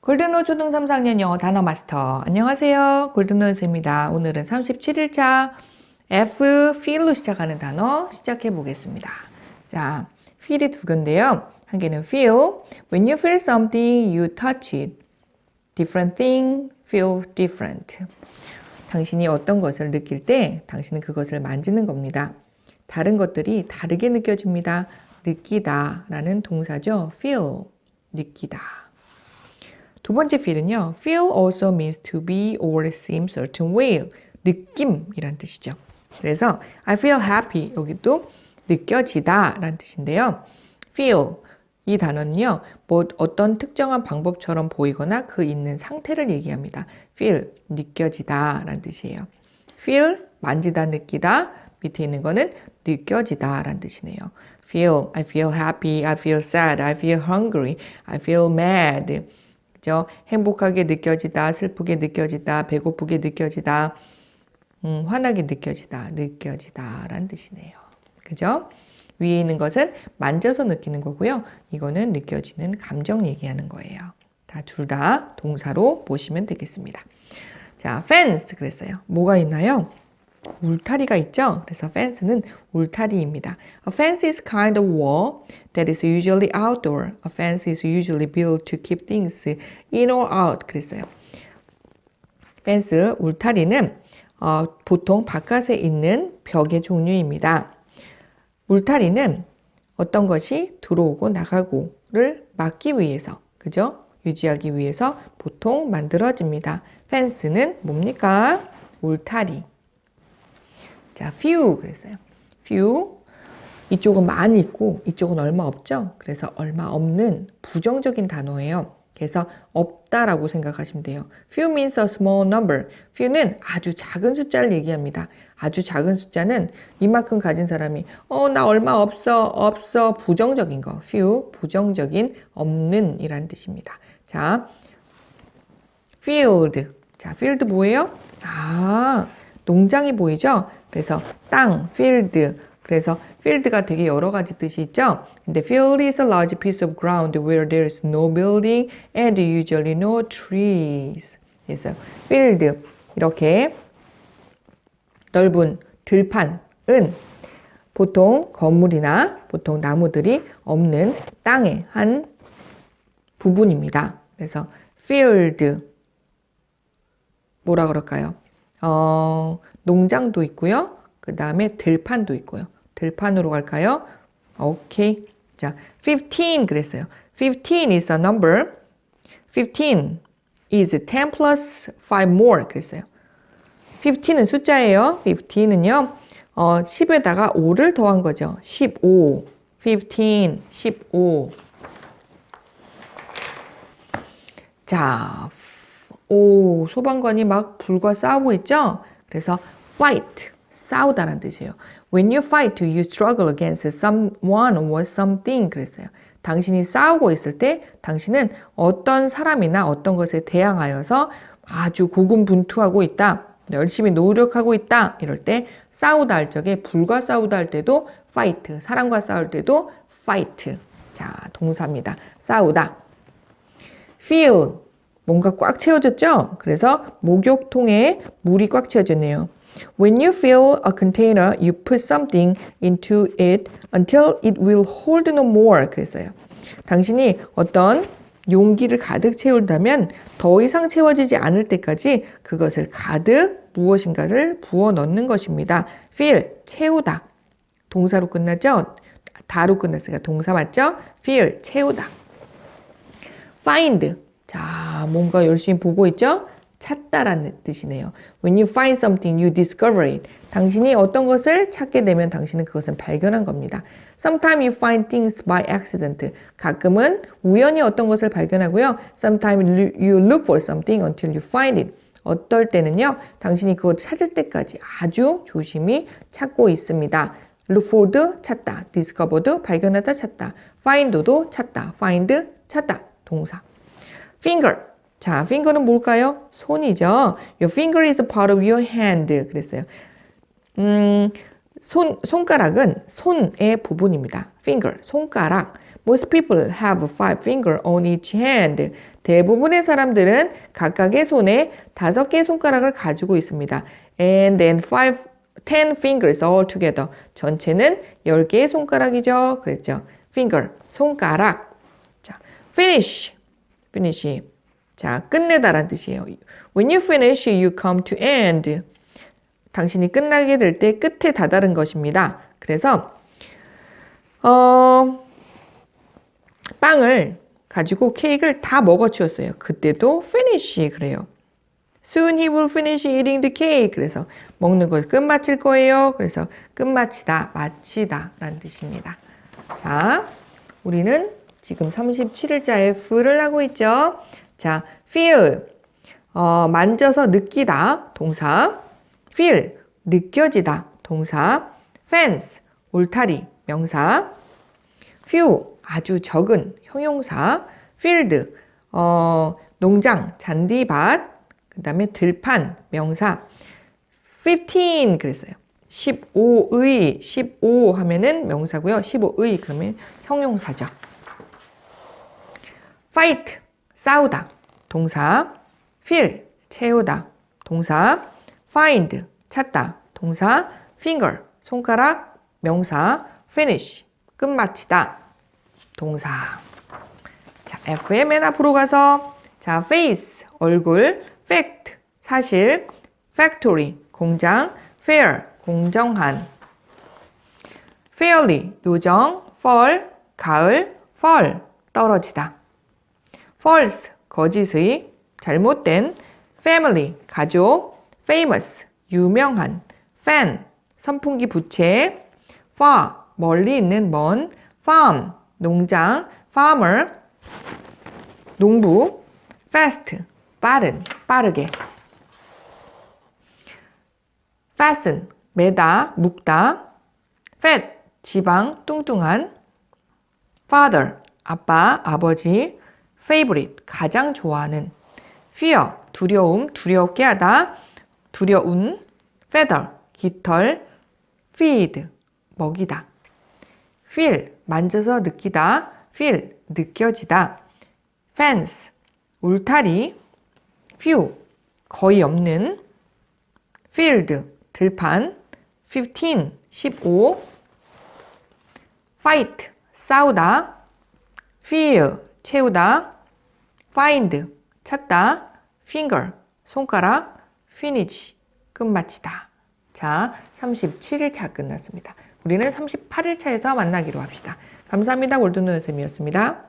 골든로 초등 3, 4학년 영어 단어 마스터. 안녕하세요. 골든로즈입니다. 오늘은 37일차 F, feel로 시작하는 단어 시작해 보겠습니다. 자, feel이 두 개인데요. 한 개는 feel. When you feel something, you touch it. Different thing, feel different. 당신이 어떤 것을 느낄 때 당신은 그것을 만지는 겁니다. 다른 것들이 다르게 느껴집니다. 느끼다 라는 동사죠. feel. 느끼다. 두 번째 feel은요. feel also means to be or seem certain way. 느낌이란 뜻이죠. 그래서 I feel happy 여기도 느껴지다 라는 뜻인데요. feel 이 단어는요. 뭐 어떤 특정한 방법처럼 보이거나 그 있는 상태를 얘기합니다. feel 느껴지다 라는 뜻이에요. feel 만지다 느끼다 밑에 있는 거는 느껴지다 라는 뜻이네요. feel I feel happy, I feel sad, I feel hungry, I feel mad 그죠? 행복하게 느껴지다, 슬프게 느껴지다, 배고프게 느껴지다, 음, 화나게 느껴지다, 느껴지다 라는 뜻이네요. 그죠? 위에 있는 것은 만져서 느끼는 거고요. 이거는 느껴지는 감정 얘기하는 거예요. 다 둘 다 동사로 보시면 되겠습니다. 자, fence 그랬어요. 뭐가 있나요? 울타리가 있죠. 그래서 fence는 울타리입니다. A fence is kind of wall that is usually outdoor. A fence is usually built to keep things in or out. 그랬어요. fence 울타리는 어, 보통 바깥에 있는 벽의 종류입니다. 울타리는 어떤 것이 들어오고 나가고를 막기 위해서, 그죠? 유지하기 위해서 보통 만들어집니다. 펜스는 뭡니까? 울타리. 자, few 그랬어요. few. 이쪽은 많이 있고 이쪽은 얼마 없죠? 그래서 얼마 없는 부정적인 단어예요. 그래서 없다라고 생각하시면 돼요. few means a small number. few는 아주 작은 숫자를 얘기합니다. 아주 작은 숫자는 이만큼 가진 사람이 어, 나 얼마 없어, 없어. 부정적인 거. few, 부정적인 없는 이란 뜻입니다. 자, field. 자, field 뭐예요? 아, 농장이 보이죠? 그래서 땅, field. 그래서 field가 되게 여러 가지 뜻이 있죠. 근데 field is a large piece of ground where there is no building and usually no trees. 그래서 field 이렇게 넓은 들판은 보통 건물이나 보통 나무들이 없는 땅의 한 부분입니다. 그래서 field 뭐라 그럴까요? 어, 농장도 있고요. 그 다음에 들판도 있고요. 들판으로 갈까요? 오케이. 자, 15 그랬어요. 15 is a number. 15 is 10 plus 5 more 그랬어요. 15는 숫자예요. 15는요. 어, 10에다가 5를 더한 거죠. 15. 15, 15. 자, 오, 소방관이 막 불과 싸우고 있죠? 그래서 fight, 싸우다라는 뜻이에요. When you fight, you struggle against someone or something. 그랬어요. 당신이 싸우고 있을 때 당신은 어떤 사람이나 어떤 것에 대항하여서 아주 고군분투하고 있다. 열심히 노력하고 있다. 이럴 때 싸우다 할 적에 불과 싸우다 할 때도 fight, 사람과 싸울 때도 fight. 자, 동사입니다. 싸우다. fill, 뭔가 꽉 채워졌죠? 그래서 목욕통에 물이 꽉 채워졌네요. When you fill a container, you put something into it until it will hold no more. 그랬어요. 당신이 어떤 용기를 가득 채운다면 더 이상 채워지지 않을 때까지 그것을 가득 무엇인가를 부어 넣는 것입니다. fill, 채우다. 동사로 끝나죠? 다로 끝났으니까 동사 맞죠? fill, 채우다. find, 자, 뭔가 열심히 보고 있죠? 찾다라는 뜻이네요. When you find something, you discover it. 당신이 어떤 것을 찾게 되면 당신은 그것을 발견한 겁니다. Sometimes you find things by accident. 가끔은 우연히 어떤 것을 발견하고요. Sometimes you look for something until you find it. 어떨 때는요, 당신이 그걸 찾을 때까지 아주 조심히 찾고 있습니다. look for도 찾다, discover도 발견하다 찾다, find도 찾다, find 찾다, 동사. finger. 자, finger는 뭘까요? 손이죠. Your finger is part of your hand. 그랬어요. 음, 손, 손가락은 손의 부분입니다. finger, 손가락. Most people have five fingers on each hand. 대부분의 사람들은 각각의 손에 다섯 개의 손가락을 가지고 있습니다. And then five, ten fingers all together. 전체는 열 개의 손가락이죠. 그랬죠. finger, 손가락. 자, finish, finish. 자, 끝내다란 뜻이에요. When you finish, you come to end. 당신이 끝나게 될 때 끝에 다다른 것입니다. 그래서 어, 빵을 가지고 케이크를 다 먹어치웠어요. 그때도 finish 그래요. Soon he will finish eating the cake. 그래서 먹는 걸 끝마칠 거예요. 그래서 끝마치다, 마치다 라는 뜻입니다. 자, 우리는 지금 37일자 F를 하고 있죠. 자, feel. 어, 만져서 느끼다, 동사. feel. 느껴지다, 동사. fence. 울타리, 명사. few. 아주 적은, 형용사. field. 어, 농장, 잔디밭. 그 다음에 들판, 명사. 15 그랬어요. 15의, 15 하면은 명사고요. 15의 그러면 형용사죠. fight, 싸우다, 동사. fill, 채우다, 동사. find, 찾다, 동사. finger, 손가락, 명사. finish, 끝마치다, 동사. 자, F의 맨 앞으로 가서 자, face, 얼굴, fact, 사실, factory, 공장, fair, 공정한, fairly, 요정, fall, 가을, fall, 떨어지다, false, 거짓의, 잘못된, family, 가족, famous, 유명한, fan, 선풍기 부채, far, 멀리 있는 먼, farm, 농장, farmer, 농부, fast, 빠른, 빠르게. fasten, 매다, 묶다. fat, 지방, 뚱뚱한. father, 아빠, 아버지. Favorite, 가장 좋아하는. fear, 두려움, 두렵게 하다. 두려운. feather, 깃털. feed, 먹이다. feel, 만져서 느끼다. feel, 느껴지다. fence, 울타리. few, 거의 없는. field, 들판. 15, 15. fight, 싸우다. fill, 채우다. find, 찾다. finger, 손가락. finish, 끝마치다. 자, 37일차 끝났습니다. 우리는 38일차에서 만나기로 합시다. 감사합니다. 골든노 선생님이었습니다.